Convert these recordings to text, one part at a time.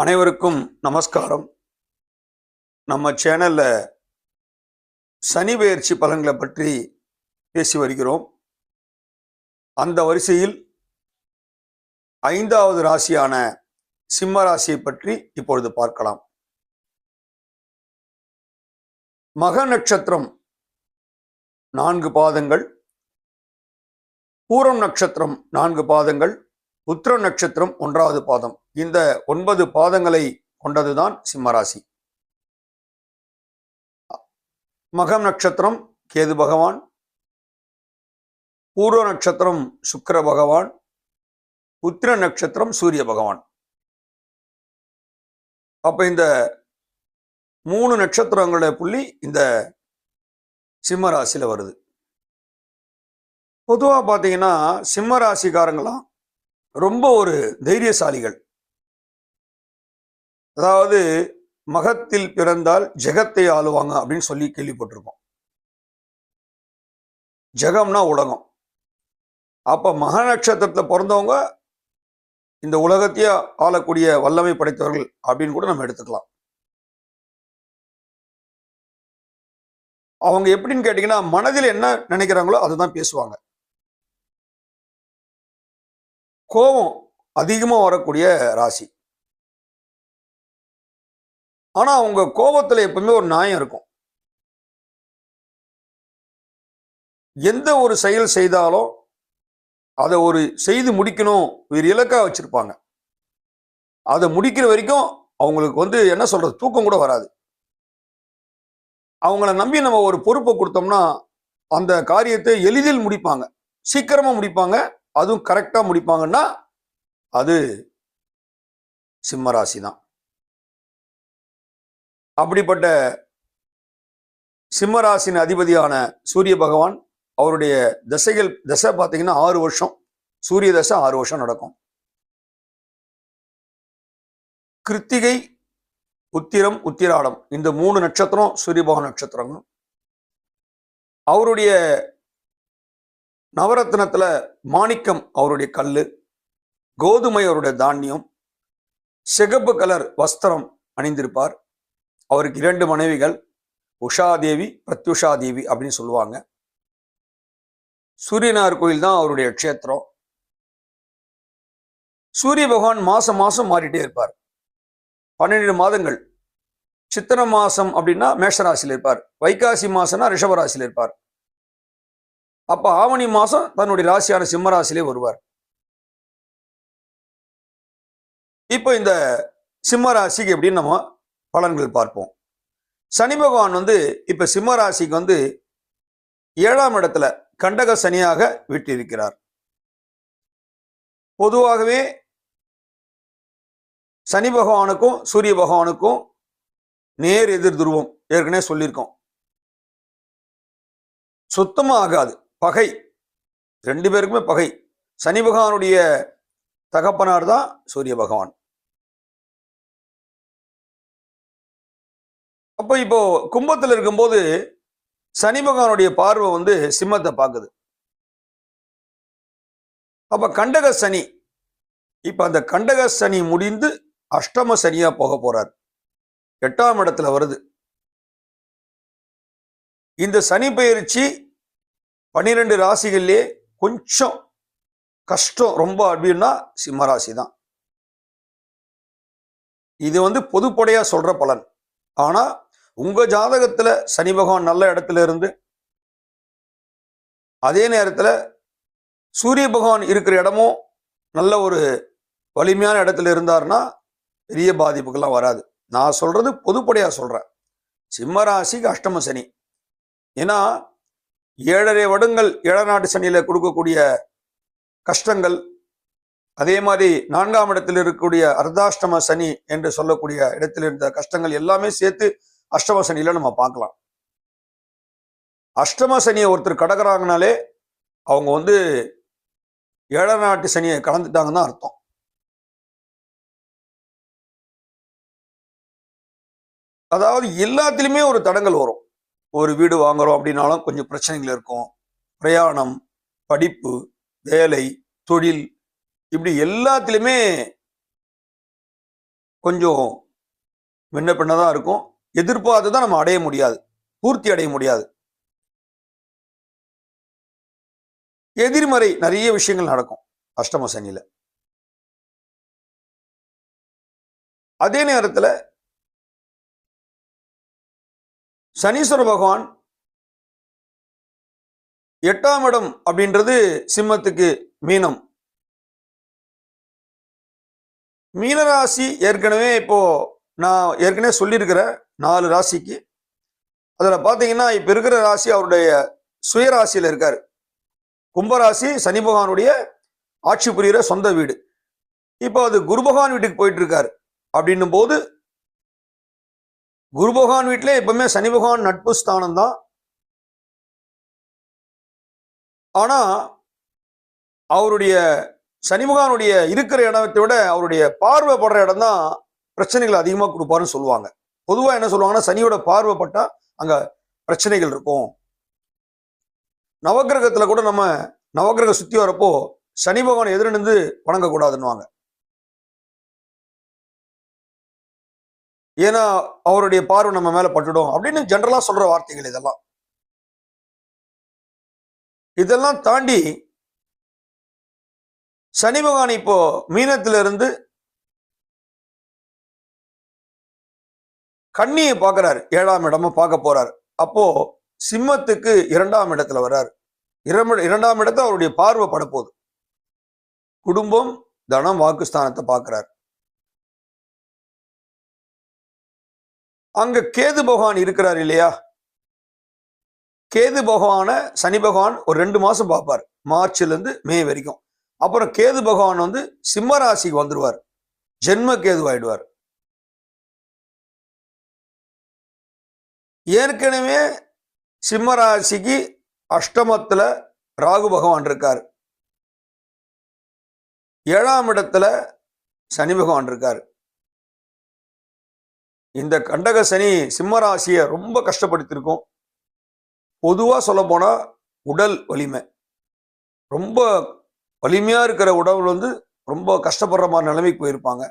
அனைவருக்கும் நமஸ்காரம். நம்ம சேனல்ல சனி பெயர்ச்சி பலன்களை பற்றி பேசி வருகிறோம். அந்த வரிசையில் ஐந்தாவது ராசியான சிம்ம ராசியை பற்றி இப்பொழுது பார்க்கலாம். மக நட்சத்திரம் நான்கு பாதங்கள் பூரம் நட்சத்திரம் நான்கு பாதங்கள் உத்திர நட்சத்திரம் ஒன்றாவது பாதம். இந்த ஒன்பது பாதங்களை கொண்டதுதான் சிம்மராசி. மகம் நட்சத்திரம் கேது பகவான். பூர்வ நட்சத்திரம் சுக்கிர பகவான். உத்திர நட்சத்திரம் சூரிய பகவான். அப்ப இந்த மூணு நட்சத்திரங்களுடைய புள்ளி இந்த சிம்மராசியில வருது. பொதுவாக பார்த்தீங்கன்னா சிம்ம ராசிக்காரங்களாம் ரொம்ப ஒரு தைரியசாலிகள். அதாவது மகத்தில் பிறந்தால் ஜெகத்தை ஆளுவாங்க அப்படின்னு சொல்லி கேள்விப்பட்டிருக்கோம் ஜெகம்னா உலகம். அப்ப மக நட்சத்திரத்தில் பிறந்தவங்க இந்த உலகத்தையே ஆளக்கூடிய வல்லமை படைத்தவர்கள் அப்படின்னு கூட நம்ம எடுத்துக்கலாம். அவங்க எப்படின்னு கேட்டீங்கன்னா மனதில் என்ன நினைக்கிறாங்களோ அதுதான் பேசுவாங்க. கோபம் அதிகமாக வரக்கூடிய ராசி. ஆனால் அவங்க கோபத்தில் எப்பவுமே ஒரு நியாயம் இருக்கும். எந்த ஒரு செயல் செய்தாலும் அதை ஒரு செய்து முடிக்கணும் ஒரு இலக்காக வச்சுருப்பாங்க. அதை முடிக்கிற வரைக்கும் அவங்களுக்கு வந்து என்ன சொல்கிறது தூக்கம் கூட வராது. அவங்கள நம்பி நம்ம ஒரு பொறுப்பை கொடுத்தோம்னா அந்த காரியத்தை எளிதில் முடிப்பாங்க. சீக்கிரமாக முடிப்பாங்க. அதுவும் கரெக்டா முடிப்பாங்கன்னா அது சிம்மராசி தான். அப்படிப்பட்ட சிம்மராசின் அதிபதியான சூரிய பகவான் அவருடைய தசைகள் தசை பார்த்தீங்கன்னா ஆறு வருஷம். சூரிய தசை ஆறு வருஷம் நடக்கும். கிருத்திகை உத்திரம் உத்திராடம். இந்த மூணு நட்சத்திரம் சூரிய பகவான் நட்சத்திரங்களும். அவருடைய நவரத்னத்தில் மாணிக்கம் அவருடைய கல் கோதுமை அவருடைய தானியம் சிகப்பு கலர் வஸ்திரம் அணிந்திருப்பார். அவருக்கு இரண்டு மனைவிகள் உஷாதேவி பிரத்யுஷாதேவி அப்படின்னு சொல்லுவாங்க. சூரியனார் கோயில் தான் அவருடைய க்ஷேத்திரம். சூரிய பகவான் மாசம் மாசம் மாறிட்டே இருப்பார். பன்னெண்டு மாதங்கள். சித்திர மாசம் அப்படின்னா மேஷராசியில் இருப்பார். வைகாசி மாசம்னா ரிஷபராசியில் இருப்பார். அப்ப ஆவணி மாசம் தன்னுடைய ராசியான சிம்மராசிலே வருவார். இப்போ இந்த சிம்ம ராசிக்கு எப்படின்னு நம்ம பலன்கள் பார்ப்போம். சனி பகவான் வந்து இப்ப சிம்ம ராசிக்கு வந்து ஏழாம் இடத்துல கண்டக சனியாக விட்டிருக்கிறார். பொதுவாகவே சனி பகவானுக்கும் சூரிய பகவானுக்கும் நேர் எதிர் துருவம் ஏற்கனவே சொல்லியிருக்கோம். சுத்தமாக ஆகாது பகை. ரெண்டு பேருக்குமே பகை. சனி பகவானுடைய தகப்பனார் தான் சூரிய பகவான். அப்போ இப்போ கும்பத்தில் இருக்கும்போது சனி பகவானுடைய பார்வை வந்து சிம்மத்தை பார்க்குது. அப்போ கண்டக சனி. இப்போ அந்த கண்டக சனி முடிந்து அஷ்டம சனியாக போக போறார். எட்டாம் இடத்துல வருது. இந்த சனி பயிற்சி பன்னிரெண்டு ராசிகள்லயே கொஞ்சம் கஷ்டம் ரொம்ப அப்படின்னா சிம்மராசி தான். இது வந்து பொதுப்படையாக சொல்ற பலன். ஆனால் உங்க ஜாதகத்துல சனி பகவான் நல்ல இடத்துல இருந்து அதே நேரத்துல சூரிய பகவான் இருக்கிற இடமும் நல்ல ஒரு வலிமையான இடத்துல இருந்தாருன்னா பெரிய பாதிப்புகள்லாம் வராது. நான் சொல்றது பொதுப்படையாக சொல்றேன். சிம்மராசிக்கு அஷ்டம சனி. ஏன்னா ஏழரை வருடங்கள் ஏழநாட்டு சனியில கொடுக்கக்கூடிய கஷ்டங்கள் அதே மாதிரி நான்காம் இடத்தில் இருக்கக்கூடிய அர்த்தாஷ்டம சனி என்று சொல்லக்கூடிய இடத்தில் இருந்த கஷ்டங்கள் எல்லாமே சேர்த்து அஷ்டம சனியில நம்ம பார்க்கலாம். அஷ்டம சனியை ஒருத்தர் கடக்கிறாங்கனாலே அவங்க வந்து ஏழ நாட்டு சனியை கலந்துட்டாங்கன்னு தான் அர்த்தம். அதாவது எல்லாத்துலேயுமே ஒரு தடங்கள் வரும். ஒரு வீடு வாங்குறோம் அப்படின்னாலும் கொஞ்சம் பிரச்சனைகள் இருக்கும். பிரயாணம் படிப்பு வேலை தொழில் இப்படி எல்லாத்துலேயுமே கொஞ்சம் முன்ன பின்ன தான் இருக்கும். எதிர்பார்த்து தான் நம்ம அடைய முடியாது. பூர்த்தி அடைய முடியாது. எதிர்மறை நிறைய விஷயங்கள் நடக்கும் அஷ்டம சனியில். அதே நேரத்தில் சனீஸ்வர பகவான் எட்டாம் இடம் அப்படின்றது சிம்மத்துக்கு மீனம். மீனராசி ஏற்கனவே இப்போ நான் ஏற்கனவே சொல்லியிருக்கிறேன் நாலு ராசிக்கு. அதில் பார்த்தீங்கன்னா இப்போ இருக்கிற ராசி அவருடைய சுயராசியில் இருக்கார். கும்பராசி சனி பகவானுடைய ஆட்சி புரிகிற சொந்த வீடு. இப்போ அது குரு பகவான் வீட்டுக்கு போயிட்டு இருக்காரு. அப்படின்னும் போது குரு பகவான் வீட்டிலே எப்பவுமே சனி பகவான் நட்பு ஸ்தானம் தான் ஆனா அவருடைய சனி பகவானுடைய இருக்கிற இடத்தை விட அவருடைய பார்வை படுற இடம் தான் பிரச்சனைகள் அதிகமாக கொடுப்பாருன்னு சொல்லுவாங்க. பொதுவாக என்ன சொல்லுவாங்கன்னா சனியோட பார்வைப்பட்டால் அங்கே அங்க பிரச்சனைகள் இருக்கும். நவக்கிரகத்துல கூட நம்ம நவகிரக சுத்தி வரப்போ சனி பகவான் எதிர்நின்று வணங்கக்கூடாதுன்னுவாங்க. ஏன்னா அவருடைய பார்வை நம்ம மேல பட்டுடும் அப்படின்னு ஜென்ரலா சொல்ற வார்த்தைகள் இதெல்லாம். இதெல்லாம் தாண்டி சனி பகவான் இப்போ மீனத்திலிருந்து கண்ணியை பார்க்கறாரு. ஏழாம் இடமா பார்க்க போறாரு. அப்போ சிம்மத்துக்கு இரண்டாம் இடத்துல வர்றாரு. இரண்டாம் இடத்துல அவருடைய பார்வை படப்போகுது. குடும்பம் தனம் வாக்குஸ்தானத்தை பார்க்கிறார். அங்க கேது பகவான் இருக்கிறார் இல்லையா? கேது பகவான சனி பகவான் ஒரு ரெண்டு மாசம் பார்ப்பார். மார்ச்ல இருந்து மே வரைக்கும். அப்புறம் கேது பகவான் வந்து சிம்ம ராசிக்கு வந்துருவார். ஜென்ம கேது ஆயிடுவார் ஏற்கனவே சிம்ம ராசிக்கு அஷ்டமத்துல ராகு பகவான் இருக்கார். ஏழாம் இடத்துல சனி பகவான் இருக்கார். இந்த கண்டக சனி சிம்மராசியை ரொம்ப கஷ்டப்படுத்தியிருக்கும். பொதுவாக சொல்ல போனால் உடல் வலிமை. ரொம்ப வலிமையாக இருக்கிற உடல் வந்து ரொம்ப கஷ்டப்படுற மாதிரி நிலைமைக்கு போயிருப்பாங்க.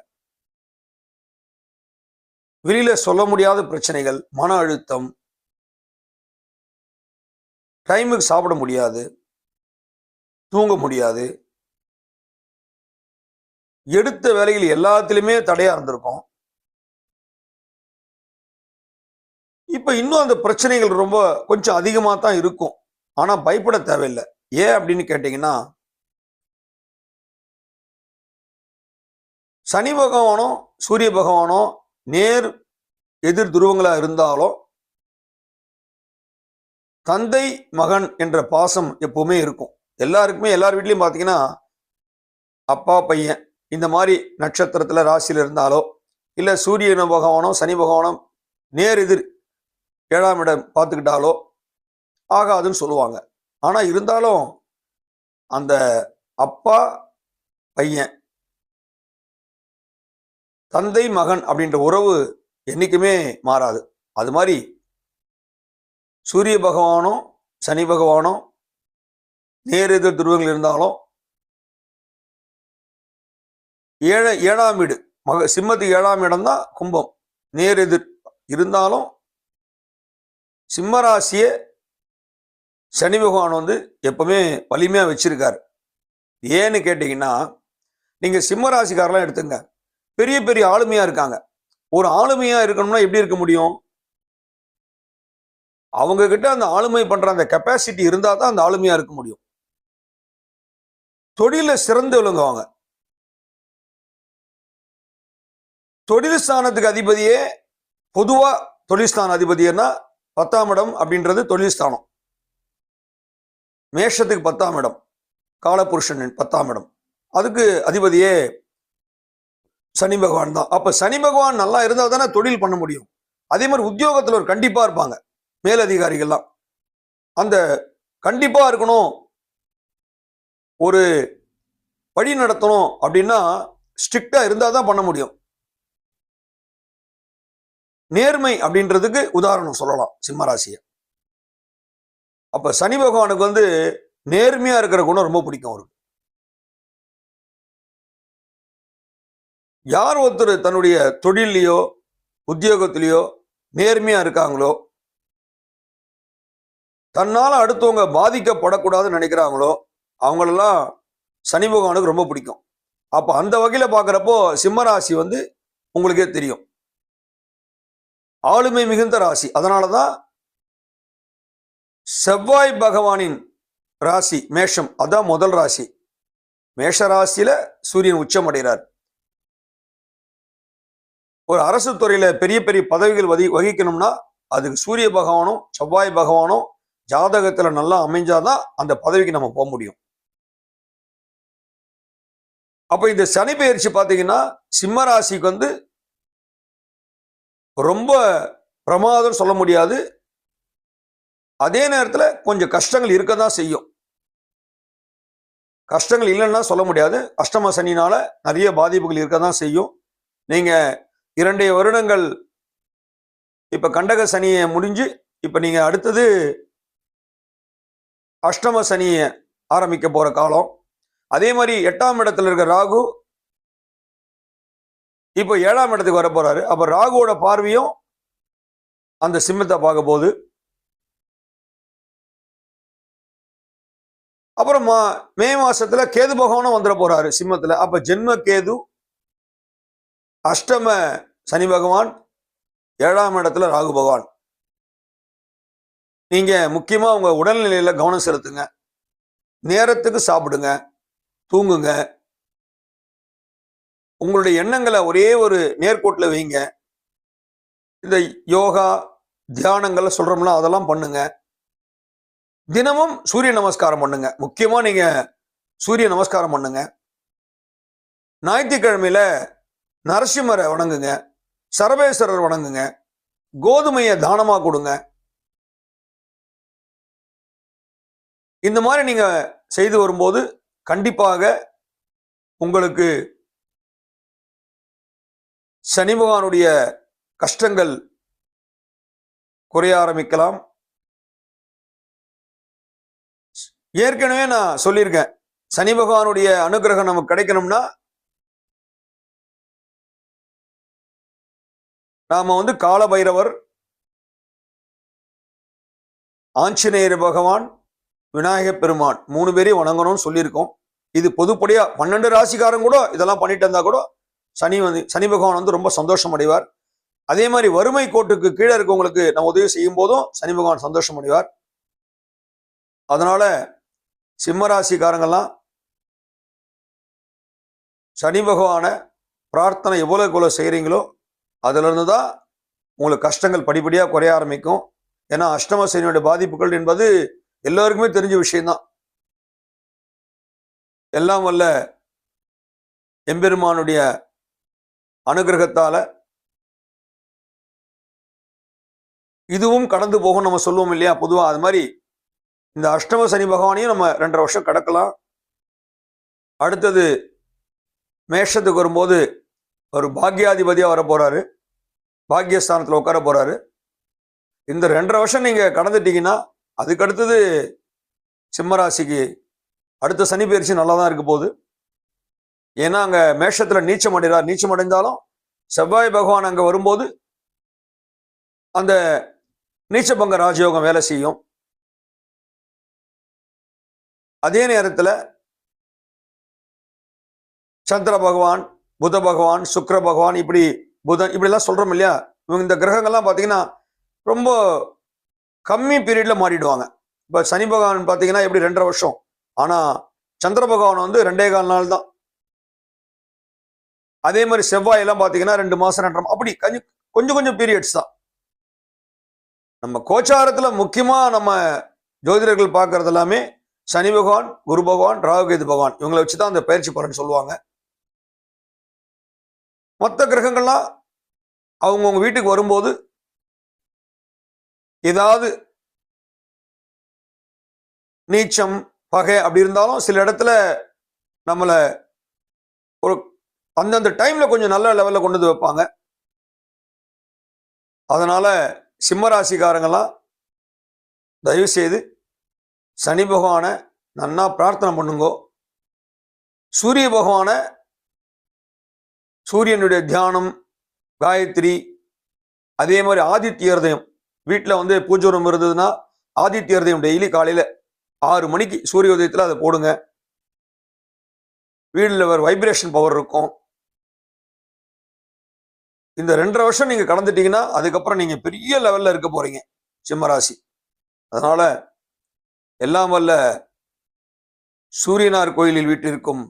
வெளியில் சொல்ல முடியாத பிரச்சனைகள் மன அழுத்தம். டைமுக்கு சாப்பிட முடியாது. தூங்க முடியாது. எடுத்த வேலைகள் எல்லாத்திலுமே தடையாக இருந்திருக்கும். இப்போ இன்னும் அந்த பிரச்சனைகள் ரொம்ப கொஞ்சம் அதிகமாக தான் இருக்கும். ஆனால் பயப்பட தேவையில்லை. ஏன் அப்படின்னு கேட்டிங்கன்னா சனி பகவானோ சூரிய பகவானோ நேர் எதிர் துருவங்களாக இருந்தாலும் தந்தை மகன் என்ற பாசம் எப்பவுமே இருக்கும். எல்லாருக்குமே எல்லார் வீட்லேயும் பார்த்தீங்கன்னா அப்பா பையன் இந்த மாதிரி நட்சத்திரத்தில் ராசியில் இருந்தாலோ இல்லை சூரியன பகவானோ சனி பகவானோ நேர் எதிர் ஏழாம் இடம் பார்த்துக்கிட்டாலோ ஆகாதுன்னு சொல்லுவாங்க. ஆனா இருந்தாலும் அந்த அப்பா பையன் தந்தை மகன் அப்படின்ற உறவு என்றைக்குமே மாறாது. அது மாதிரி சூரிய பகவானோ சனி பகவானும் நேர் எதிர் துருவங்கள் இருந்தாலும் ஏழ ஏழாம் வீடு மக சிம்மத்துக்கு ஏழாம் இடம் தான் கும்பம். நேர் எதிர் இருந்தாலும் சிம்மராசியை சனி பகவான் வந்து எப்பவுமே வலிமையாக வச்சிருக்காரு. ஏன்னு கேட்டிங்கன்னா நீங்கள் சிம்மராசிக்காரெலாம் எடுத்துங்க. பெரிய பெரிய ஆளுமையாக இருக்காங்க. ஒரு ஆளுமையாக இருக்கணும்னா எப்படி இருக்க முடியும்? அவங்க கிட்ட அந்த ஆளுமை பண்ணுற அந்த கெப்பாசிட்டி இருந்தால் தான் அந்த ஆளுமையாக இருக்க முடியும். தொழிலில் சிறந்து விளங்குவாங்க. தொழில் ஸ்தானத்துக்கு அதிபதியே பொதுவாக தொழில் ஸ்தான அதிபதினா பத்தாம் இடம் அப்படின்றது தொழில் ஸ்தானம். மேஷத்துக்கு பத்தாம் இடம். காலபுருஷன் பத்தாம் இடம். அதுக்கு அதிபதியே சனி பகவான் தான். அப்போ சனி பகவான் நல்லா இருந்தா தானே தொழில் பண்ண முடியும். அதே மாதிரி உத்தியோகத்துல ஒரு கண்டிப்பா இருப்பாங்க. மேலதிகாரிகள்லாம். அந்த கண்டிப்பா இருக்கணும். ஒரு வழி நடத்தணும் அப்படின்னா ஸ்ட்ரிக்டாக இருந்தா தான் பண்ண முடியும். நேர்மை அப்படின்றதுக்கு உதாரணம் சொல்லலாம் சிம்மராசியை அப்போ சனி பகவானுக்கு வந்து நேர்மையாக இருக்கிற குணம் ரொம்ப பிடிக்கும் அவருக்கு. யார் ஒருத்தர் தன்னுடைய தொழிலையோ உத்தியோகத்திலேயோ நேர்மையாக இருக்காங்களோ தன்னால் அடுத்தவங்க பாதிக்கப்படக்கூடாதுன்னு நினைக்கிறாங்களோ அவங்களெல்லாம் சனி பகவானுக்கு ரொம்ப பிடிக்கும். அப்போ அந்த வகையில் பார்க்குறப்போ சிம்மராசி வந்து உங்களுக்கே தெரியும். ஆளுமை மிகுந்த ராசி. அதனாலதான் செவ்வாய் பகவானின் ராசி மேஷம் அதான் முதல் ராசி. மேஷ ராசியில சூரியன் உச்சம் அடைகிறார் ஒரு அரசு துறையில பெரிய பெரிய பதவிகள் வதி வகிக்கணும்னா அதுக்கு சூரிய பகவானும் செவ்வாய் பகவானும் ஜாதகத்துல நல்லா அமைஞ்சாதான் அந்த பதவிக்கு நம்ம போக முடியும். அப்ப இந்த சனி பயிற்சி பார்த்தீங்கன்னா சிம்ம ராசிக்கு வந்து ரொம்ப பிரமாதம் சொல்ல முடியாது. அதே நேரத்தில் கொஞ்சம் கஷ்டங்கள் இருக்க தான் செய்யும். கஷ்டங்கள் இல்லைன்னா சொல்ல முடியாது. அஷ்டம சனினால நிறைய பாதிப்புகள் இருக்க தான் செய்யும். நீங்கள் இரண்டே வருடங்கள் இப்போ கண்டக சனியை முடிஞ்சு இப்போ நீங்கள் அடுத்தது அஷ்டம சனியை ஆரம்பிக்க போகிற காலம். அதே மாதிரி எட்டாம் இடத்துல இருக்கிற ராகு இப்போ ஏழாம் இடத்துக்கு வர போறாரு. அப்போ ராகுவோட பார்வையும் அந்த சிம்மத்தை பார்க்க போகுது. அப்புறம் மா- மே மாசத்துல கேது பகவானும் வந்துட போறாரு சிம்மத்துல. அப்ப ஜென்ம கேது அஷ்டம சனி பகவான் ஏழாம் இடத்துல ராகு பகவான். நீங்க முக்கியமா உங்க உடல்நிலையில கவனம் செலுத்துங்க. நேரத்துக்கு சாப்பிடுங்க. தூங்குங்க. உங்களுடைய எண்ணங்களை ஒரே ஒரு நேர்கோட்டில் வைங்க. இந்த யோகா தியானங்கள் சொல்கிறோம்னா அதெல்லாம் பண்ணுங்க. தினமும் சூரிய நமஸ்காரம் பண்ணுங்க. முக்கியமாக நீங்கள் சூரிய நமஸ்காரம் பண்ணுங்க. ஞாயிற்றுக்கிழமையில நரசிம்மரை வணங்குங்க. சரபேஸ்வரர் வணங்குங்க. கோதுமையை தானமாக கொடுங்க. இந்த மாதிரி நீங்கள் செய்து வரும்போது கண்டிப்பாக உங்களுக்கு சனி பகவானுடைய கஷ்டங்கள் குறைய ஆரம்பிக்கலாம். ஏற்கனவே நான் சொல்லியிருக்கேன். சனி பகவானுடைய அனுகிரகம் நமக்கு கிடைக்கணும்னா நாம வந்து கால பைரவர் ஆஞ்சநேயர் பகவான் விநாயகப் பெருமான் மூணு பேரையும் வணங்கணும்னு சொல்லியிருக்கோம். இது பொதுப்படியா பன்னெண்டு ராசிக்காரன் கூட இதெல்லாம் பண்ணிட்டு இருந்தா கூட சனி வந்து சனி பகவான் வந்து ரொம்ப சந்தோஷம் அடைவார். அதே மாதிரி வறுமை கோட்டுக்கு கீழே இருக்கவங்களுக்கு நம்ம உதவி செய்யும் போதும் சனி பகவான் சந்தோஷம் அடைவார். அதனால சிம்மராசிக்காரங்கெல்லாம் சனி பகவானை பிரார்த்தனை எவ்வளோக்கு எவ்வளோ செய்கிறீங்களோ அதிலிருந்து தான் உங்களுக்கு கஷ்டங்கள் படிப்படியாக குறைய ஆரம்பிக்கும். ஏன்னா அஷ்டம சனியோட பாதிப்புகள் என்பது எல்லாருக்குமே தெரிஞ்ச விஷயம்தான். எல்லாம் வல்ல எம்பெருமானுடைய அனுகிரகத்தால இதுவும் கடந்து போகும் நம்ம சொல்லுவோம் இல்லையா? பொதுவாக அது மாதிரி இந்த அஷ்டம சனி பகவானையும் நம்ம ரெண்டரை வருஷம் கடக்கலாம். அடுத்தது மேஷத்துக்கு வரும்போது ஒரு பாக்யாதிபதியாக வர போகிறாரு பாக்யஸ்தானத்தில் உட்கார போகிறாரு இந்த ரெண்டரை வருஷம் நீங்கள் கடந்துட்டீங்கன்னா அதுக்கு அடுத்தது சிம்மராசிக்கு அடுத்த சனி பயிற்சி நல்லா தான் இருக்க போகுது. ஏன்னா அங்க மேஷத்துல நீச்சம் அடைகிறார். நீச்சம் அடைந்தாலும் செவ்வாய் பகவான் அங்க வரும்போது அந்த நீச்சபங்க ராஜயோகம் வேலை செய்யும். அதே நேரத்துல சந்திர பகவான் புத பகவான் சுக்கர பகவான் இப்படி புதன் இப்படிலாம் சொல்றோம் இல்லையா? இவங்க இந்த கிரகங்கள்லாம் பார்த்தீங்கன்னா ரொம்ப கம்மி பீரியட்ல மாறிடுவாங்க. இப்போ சனி பகவான் பார்த்தீங்கன்னா எப்படி ரெண்டரை வருஷம். ஆனால் சந்திர பகவான் வந்து ரெண்டே கால் நாள் தான் அதே மாதிரி செவ்வாய் எல்லாம் பார்த்தீங்கன்னா ரெண்டு மாசம் ரெண்டரை அப்படி கொஞ்சம் கொஞ்சம் கொஞ்சம் பீரியட்ஸ் தான். நம்ம கோச்சாரத்துல முக்கியமா நம்ம ஜோதிடர்கள் பார்க்கறது எல்லாமே சனி பகவான் குரு பகவான் ராகுகேது பகவான். இவங்களை வச்சு தான் அந்த பயிற்சி பலன் சொல்லுவாங்க. மற்ற கிரகங்கள்லாம் அவங்கவுங்க வீட்டுக்கு வரும்போது ஏதாவது நீச்சம் பகை அப்படி இருந்தாலும் சில இடத்துல நம்மளை ஒரு அந்தந்த டைம்ல கொஞ்சம் நல்ல லெவலில் கொண்டு வந்து வைப்பாங்க. அதனால சிம்மராசிக்காரங்கெல்லாம் தயவுசெய்து சனி பகவானை நன்னா பிரார்த்தனை பண்ணுங்கோ. சூரிய பகவானை சூரியனுடைய தியானம் காயத்ரி அதே மாதிரி ஆதித்ய ஹிருதயம் வீட்டில் வந்து பூஜை ரூம் இருந்ததுன்னா ஆதித்ய ஹிருதயம் டெய்லி காலையில் ஆறு மணிக்கு சூரிய உதயத்தில் அதை போடுங்க. வீட்டில் ஒரு வைப்ரேஷன் பவர் இருக்கும். இந்த ரெண்டரை வருஷம் நீங்கள் கடந்துட்டீங்கன்னா அதுக்கப்புறம் நீங்கள் பெரிய லெவலில் இருக்க போறீங்க. சிம்மராசி. அதனால எல்லாம் வல்ல சூரியனார் கோயிலில் வீட்டிற்கும்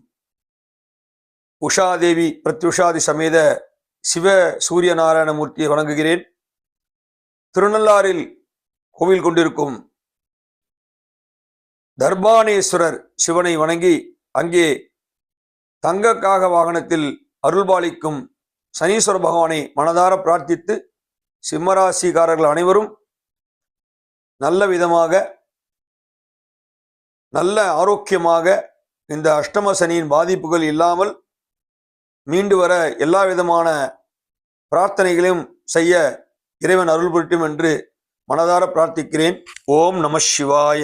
உஷாதேவி பிரத்யுஷாதி சமேத சிவ சூரிய நாராயணமூர்த்தியை வணங்குகிறேன். திருநள்ளாறில் கோவில் கொண்டிருக்கும் தர்பானேஸ்வரர் சிவனை வணங்கி அங்கே தங்கக்காக வாகனத்தில் அருள்பாலிக்கும் சனீஸ்வர பகவானை மனதார பிரார்த்தித்து சிம்மராசிக்காரர்கள் அனைவரும் நல்ல விதமாக நல்ல ஆரோக்கியமாக இந்த அஷ்டம சனியின் பாதிப்புகள் இல்லாமல் மீண்டு வர எல்லா விதமான பிரார்த்தனைகளையும் செய்ய இறைவன் அருள் புரட்டும் என்று மனதார பிரார்த்திக்கிறேன். ஓம் நம சிவாய.